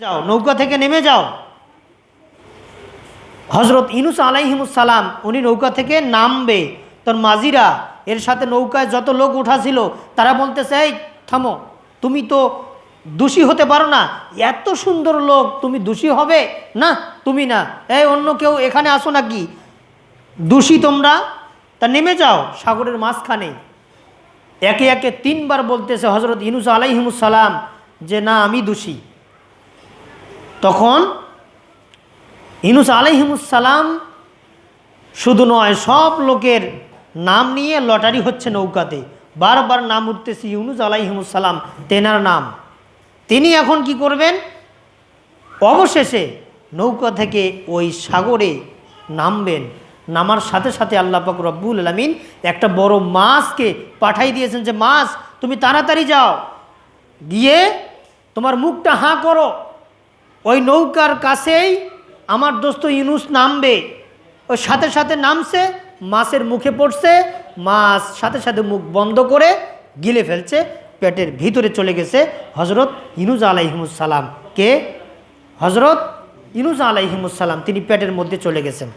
যাও, নৌকা থেকে নেমে যাও। হজরত ইনুস আলাইহিমুসালাম উনি নৌকা থেকে নামবে। তোর মাজিরা, এর সাথে নৌকায় যত লোক উঠা ছিল, তারা বলতেছে, এই, থামো, তুমি তো দোষী হতে পারো না। এত সুন্দর লোক, তুমি দোষী হবে? না, তুমি না। এই, অন্য কেউ এখানে আসো নাকি? দোষী তোমরা? তা নেমে যাও সাগরের মাঝখানে। একে একে তিনবার বলতেছে হজরত ইনুস আলাইহিমুসালাম যে, না, আমি দোষী। তখন ইনুস আলাইহিমুসালাম শুধু নয়, সব লোকের নাম নিয়ে লটারি হচ্ছে নৌকাতে। বারবার নাম উঠতেছে ইউনুস আলাইহিমুসালাম তেনার নাম। তিনি এখন কি করবেন? অবশেষে নৌকা থেকে ওই সাগরে নামবেন। নামার সাথে সাথে আল্লাহ পাক রব্বুল আলমিন একটা বড় মাছকে পাঠাই দিয়েছেন যে, মাছ, তুমি তাড়াতাড়ি যাও। গিয়ে তোমার মুখটা হাঁ করো। ওই নৌকার কাছেই আমার দোস্ত ইনুস নামবে। ওই সাথে সাথে নামছে, মাছের মুখে পড়ছে, মাছ সাথে সাথে মুখ বন্ধ করে গিলে ফেলছে, পেটের ভিতরে চলে গেছে হজরত ইনুজ আলাইহিমুসালাম কে? হজরত ইনুজ আলাইহিমুসালাম তিনি পেটের মধ্যে চলে গেছেন।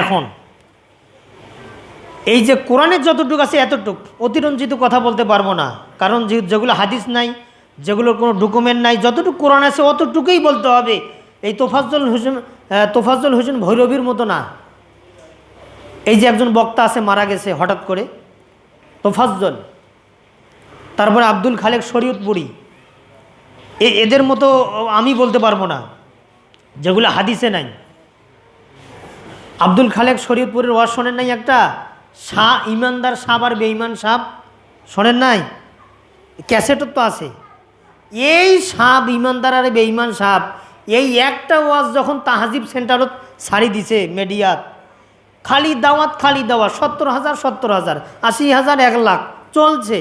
এখন, এই যে কোরআনের যতটুকু আছে এতটুক, অতিরঞ্জিত কথা বলতে পারব না, কারণ যেগুলো হাদিস নাই যেগুলোর কোনো ডকুমেন্ট নাই, যতটুকু কোরআন আছে অতটুকুই বলতে হবে। এই তোফাজ্জল হোসেন তোফাজ্জল হোসেন ভৈরবীর মতো না। এই যে একজন বক্তা আছে, মারা গেছে হঠাৎ করে, তোফাজ্জল। তারপরে আব্দুল খালেক শরীয়তপুরি। এদের মতো আমি বলতে পারব না, যেগুলো হাদিসে নাই। আব্দুল খালেক শরীয়তপুরের ওয়াজ শোনেন নাই একটা? শাহ, ইমানদার সাপ আর বেঈমান সাপ, শোনেন নাই? ক্যাসেটও তো আছে। এই সাপ, ইমানদার আর বেঈমান সাপ, এই একটা ওয়াজ যখন তাহাজিব সেন্টারত ছাড়ি দিছে মিডিয়াত, খালি দাওয়াত খালি দাওয়াত সত্তর হাজার সত্তর হাজার, আশি হাজার, এক লাখ, চলছে।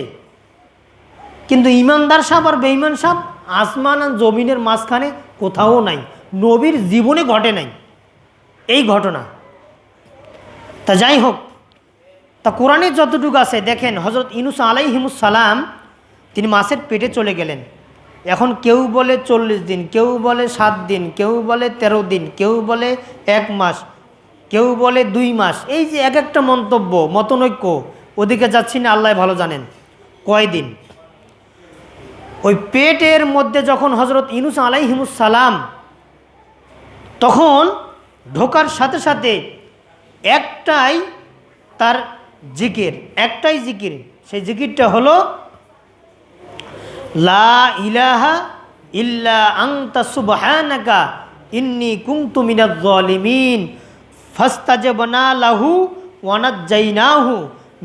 কিন্তু ইমানদার সাপ আর বেঈমান সাপ আসমান আর জমিনের মাঝখানে কোথাও নাই, নবীর জীবনে ঘটে নাই। এই ঘটনা। তা যাই হোক, তা কোরআনের যতটুকু আছে, দেখেন হজরত ইনুস আলাইহিমুস সালাম, তিনি মাসের পেটে চলে গেলেন। এখন কেউ বলে চল্লিশ দিন, কেউ বলে সাত দিন, কেউ বলে ১৩ দিন, কেউ বলে এক মাস, কেউ বলে দুই মাস, এই যে এক একটা মন্তব্য, মতনৈক্য, ওদিকে যাচ্ছি না, আল্লাহ ভালো জানেন। কয়দিন? ওই পেটের মধ্যে যখন হজরত ইনুস সালাম তখন ঢোকার সাথে সাথে একটাই তার জিকির, একটাই জিকির, সেই জিকিরটা হলো লা ইলাহা ইল্লা আংতা সুবহানাকা ইন্নি কুনতু মিনাজ জালিমিন ফাস্তাজাবনা লাহু ওয়া নাজ্জাইনাহু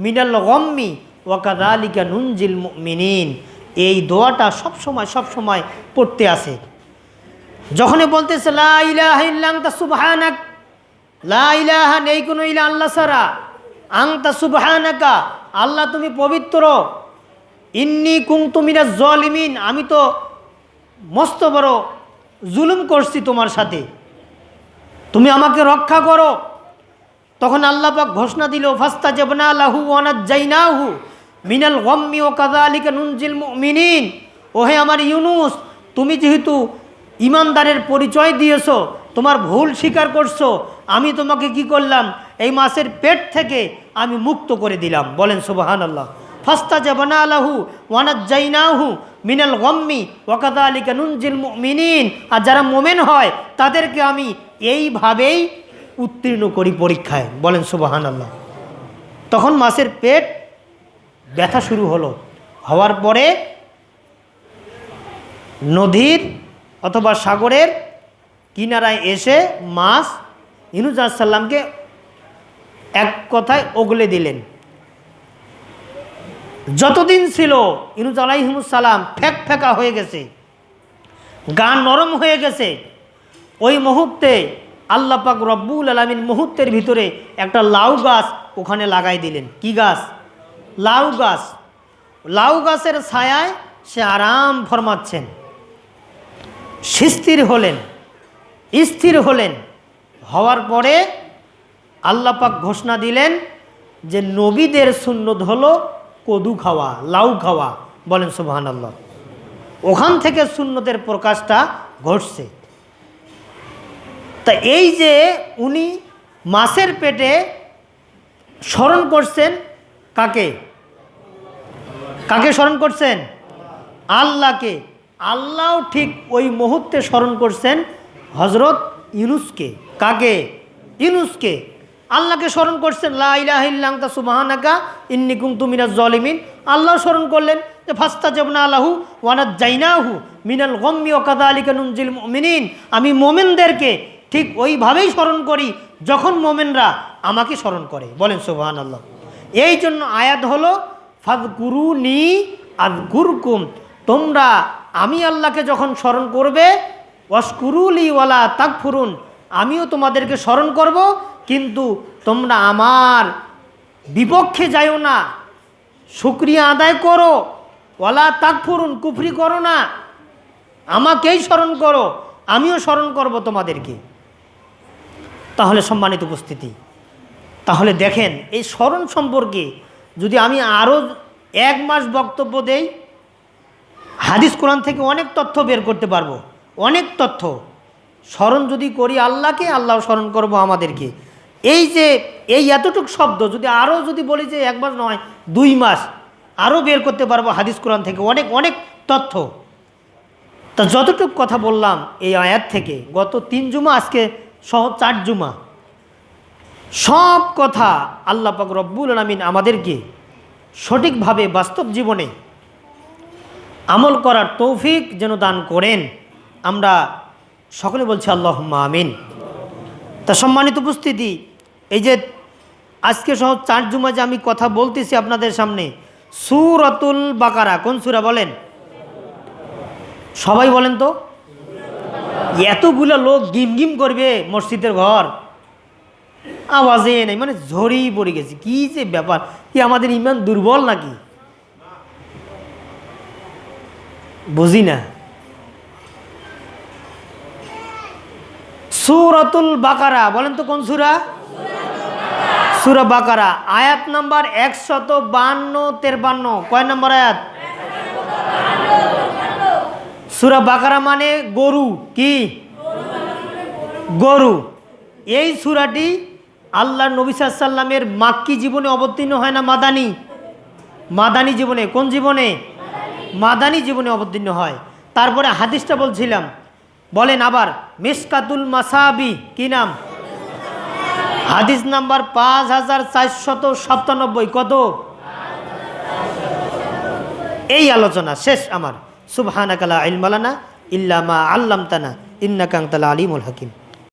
মিনাল গম্মি ওয়া কাযালিকা নুনজিল মুমিনিন। এই দোয়াটা সব সময় সব সময় পড়তে আসে। যখনই বলতেছে, লা ইলাহা ইল্লা আনতা সুবহানাক লা ইলাহা নেই কোনো ইলা আল্লাহ সারা আংতা সুবহানাকা আল্লাহ তুমি পবিত্র ইন্নি কুংতুমিনা জলিমিন, আমি তো মস্ত বড় জুলুম করছি তোমার সাথে। তুমি আমাকে রক্ষা করো। তখন আল্লাহ পাক ঘোষণা দিল ফাস্তা জবনা লাহু ওয়ানাত জাইনাহু মিনাল গম্মি ও কাদা নুনজিল মিনিন ওহে আমার ইউনুস, তুমি যেহেতু ইমানদারের পরিচয় দিয়েছ, তোমার ভুল স্বীকার করছ, আমি তোমাকে কি করলাম? এই মাসের পেট থেকে আমি মুক্ত করে দিলাম। বলেন সুবাহান আল্লাহ ফাস্তা জবনা আলাহু ওয়ানাত জাইনাহু মিনাল গম্মি ওয়াকাদা আলিকা নুনজিল মিনিন আর যারা মোমেন হয়, তাদেরকে আমি এইভাবেই উত্তীর্ণ করি পরীক্ষায়। বলেন সুবাহান আল্লাহ তখন মাসের পেট ব্যথা শুরু হলো। হওয়ার পরে নদীর অথবা সাগরের কিনারায় এসে মাছ ইনুজ সাল্লামকে এক কথায় ওগলে দিলেন। যতদিন ছিল ইনুজ আলাইহিমুসালাম ফেক ফেকা হয়ে গেছে, গান নরম হয়ে গেছে, ওই মুহূর্তে আল্লাহ পাক রব্বুল আলমিন মুহূর্তের ভিতরে একটা লাউ গাছ ওখানে লাগাই দিলেন। কি গাছ? লাউ গাছ। লাউ গাছের ছায়ায় সে আরাম ফরমাচ্ছেন। স্থির হলেন স্থির হলেন। হওয়ার পরে আল্লাপাক ঘোষণা দিলেন যে নবীদের সুন্নত হলো কদু খাওয়া, লাউ খাওয়া বলেন সুবহান আল্লাহ ওখান থেকে সুন্নতের প্রকাশটা ঘটছে। তা এই যে উনি মাছের পেটে স্মরণ করছেন কাকে? কাকে স্মরণ করছেন? আল্লাহকে। আল্লাহও ঠিক ওই মুহূর্তে স্মরণ করছেন হজরত ইউনুসকে। কাকে? ইউনুসকে। আল্লাহকে স্মরণ করছেন লাইলাহিল্লাংতা সুবাহানাকা ইন্নি কুমতু মিনাজ জলিমিন। আল্লাহ স্মরণ করলেন যে ফাস্তা জবনা আলাহু ওয়ানাত জাইনাহু মিনাল গম্মি ওকাদা আলিকা নুনজিল মিনিন আমি মোমেনদেরকে ঠিক ওইভাবেই স্মরণ করি যখন মোমেনরা আমাকে স্মরণ করে। বলেন সুবাহান আল্লাহ এই জন্য আয়াত হলো ফাদ ফাদকুরু নি আদকুরকুম তোমরা, আমি আল্লাহকে যখন স্মরণ করবে ওয়াসকুরুলি ওয়ালা তাকফুরুন আমিও তোমাদেরকে স্মরণ করব কিন্তু তোমরা আমার বিপক্ষে যাইও না। শুক্রিয়া আদায় করো। ওলা তাক তাকফুরুন, কুফরি করো না। আমাকেই স্মরণ করো। আমিও স্মরণ করব তোমাদেরকে। তাহলে সম্মানিত উপস্থিতি, তাহলে দেখেন, এই স্মরণ সম্পর্কে যদি আমি আরও এক মাস বক্তব্য দেই, হাদিস কোরআন থেকে অনেক তথ্য বের করতে পারব। অনেক তথ্য। স্মরণ যদি করি আল্লাহকে আল্লাহ স্মরণ করব আমাদেরকে। এই যে, এই এতটুক শব্দ, যদি আরও যদি বলি যে এক মাস নয়, দুই মাস আরও বের করতে পারব হাদিস কোরআন থেকে, অনেক অনেক তথ্য। তা যতটুক কথা বললাম এই আয়াত থেকে, গত তিন জুমা, আজকে সহ চার জুমা। সব কথা আল্লাহ পাক রব্বুল আলমিন আমাদেরকে সঠিকভাবে বাস্তব জীবনে আমল করার তৌফিক যেন দান করেন। আমরা সকলে বলছি আল্লাহ আমিন। তা সম্মানিত উপস্থিতি, এই যে আজকে সহ চার জুমা যে আমি কথা বলতেছি আপনাদের সামনে, সুরতুল বাকারা, কোন সুরা বলেন? সবাই বলেন তো। এতগুলো লোক গিম গিম করবে মসজিদের ঘর। আওয়াজে নেই মানে ঝরেই পড়ে গেছে। কি যে ব্যাপার কি আমাদের ইমান দুর্বল নাকি? বুঝি না। সুরতুল বাকারা, বলেন তো কোন সুরা? সুরা বাকারা, আয়াত নাম্বার একশত বান্ন তেরপান্ন কয় নম্বর আয়াত? সুরা বাকারা মানে গরু, কি? গরু। এই সুরাটি আল্লাহ নবী সাল্লামের মাক্কি জীবনে অবতীর্ণ হয় না মাদানি? মাদানি জীবনে, কোন জীবনে? মাদানি জীবনে অবতীর্ণ হয়। তারপরে হাদিসটা বলছিলাম বলেন আবার, মিসকাতুল মাসাবি, কি নাম? হাদিস নাম্বার পাঁচ হাজার চারশত সাতানব্বই, কত? এই আলোচনা শেষ আমার। সুবহানাকালা ইলমালানা ইল্লামা আল্লামতানা ইন্নাকাংতালা আলিমুল হাকিম।